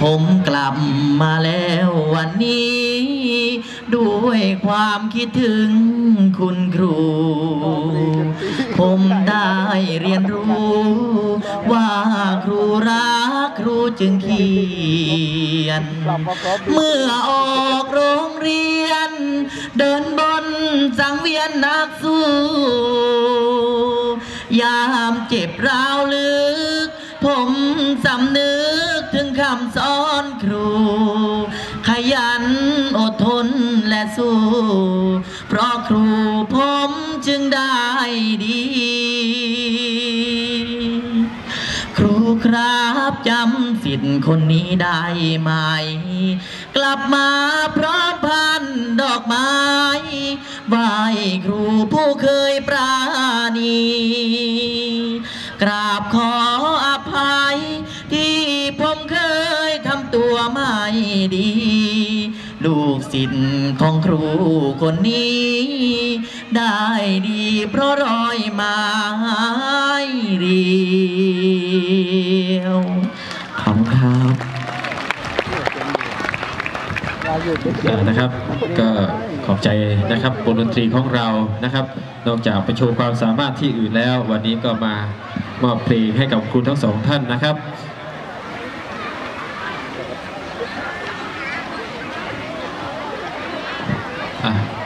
ผมกลับมาแล้ววันนี้ ด้วยความคิดถึงคุณครู ผมได้เรียนรู้ ว่าครูรักครูจึงเขียน เมื่อออกโรงเรียน เดินบนสังเวียนนักสู้ ยามเจ็บร้าวลึก ผมสำนึกถึงคำสอนครู ขยันอดทนและสู้ เพราะครูผมจึงได้ดี ครูครับจำสิทธิ์คนนี้ได้ไหม กลับมาพร้อมพันดอกไม้ไหวครูผู้เคยปราณีกราบขอ ภัย ที่ผมเคยทำตัวไม่ดี ลูกศิษย์ของครูคนนี้ ได้ดีเพราะรอยไม้เรียวขอบคุณครับนะครับก็ขอบใจนะครับวงดนตรีของเรานะครับ นอกจากไปโชว์ความสามารถที่อื่นแล้ว วันนี้ก็มา มอบเพลงให้กับคุณทั้งสองท่านนะครับอะ